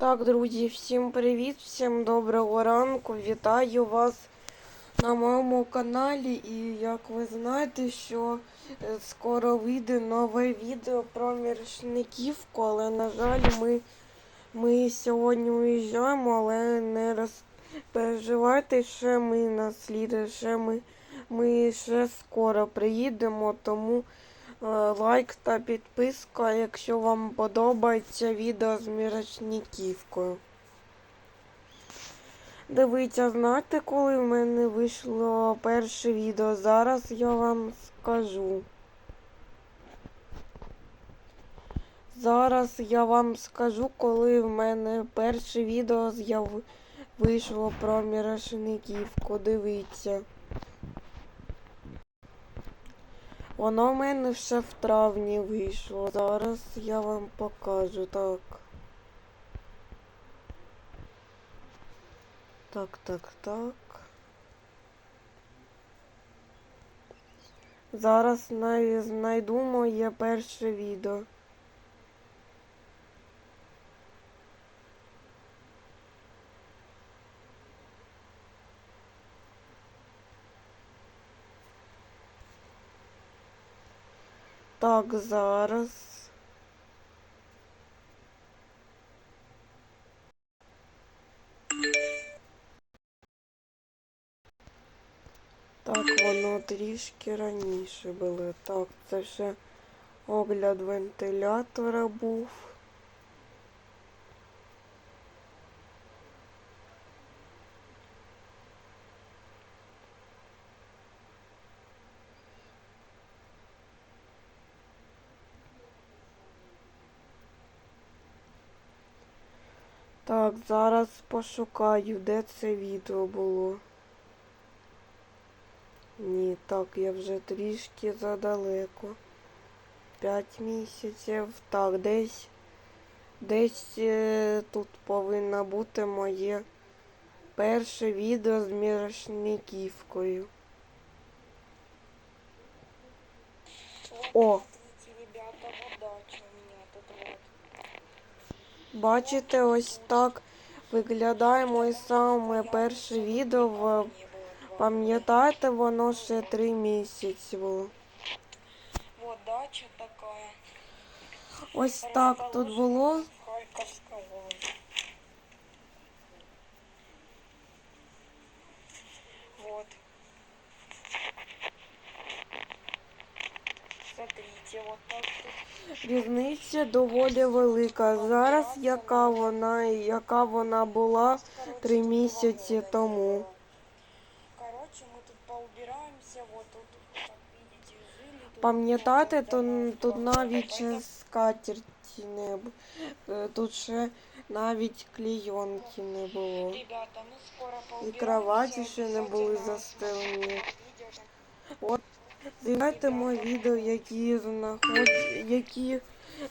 Так, друзі, всім привіт, всім доброго ранку. Вітаю вас на моєму каналі. І як ви знаєте, що е, скоро вийде нове відео про міршниківку, але, на жаль, ми, ми сьогодні уїжджаємо, але не роз... переживайте, ще ми наслідуємо, ще ми, ми ще скоро приїдемо, тому. Е, Лайк та підписка, якщо вам подобається відео з мірочниківкою. Дивіться, знаєте, коли в мене вийшло перше відео? Зараз я вам скажу. Зараз я вам скажу, коли в мене перше відео з'яв... вийшло про мірошниківку. Дивіться. Воно в мене ще в травні вийшло. Зараз я вам покажу так. Так, так, так. Зараз знайду моє перше відео. Так, зараз. Так, воно трішки раніше було. Так, це ще огляд вентилятора був. Так, зараз пошукаю, де це відео було. Ні, так, я вже трішки задалеко. П'ять місяців. Так, десь десь е, тут повинно бути моє перше відео з мірошниківкою. О! Бачите, ось так виглядає моє саме перше відео. Пам'ятаєте, воно ще три місяці було. Ось так тут було. Різниця доволі велика. Зараз яка вона і яка вона була Короче, три тут місяці вагоны тому. сделала. Короче, мы тут поубираемся, вот тут, как видите, жили. тут Пам'ятаєте, вот то дома тут два навіть года. ще скатерті не б- е, тут ще навіть клійонки не було. Ребята, мы скоро І поубираемся. кроваті ще не були обязательно застелені. видео. От Дивайте мої відео, які знаходять, які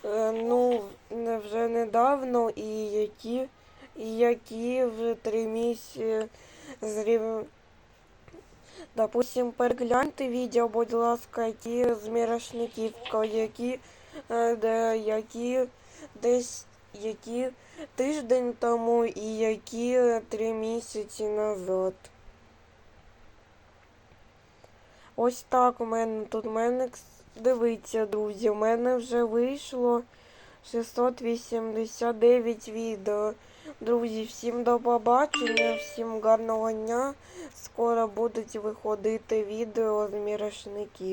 е, ну вже недавно і які, і які вже три місяці зрів. Допустим, перегляньте відео, будь ласка, які з мірошниківка, які, е, де, які десь які тиждень тому і які три місяці назад. Ось так у мене тут у мене дивіться, друзі, у мене вже вийшло 689 відео. Друзі, всім до побачення, всім гарного дня. Скоро будуть виходити відео з мірошників.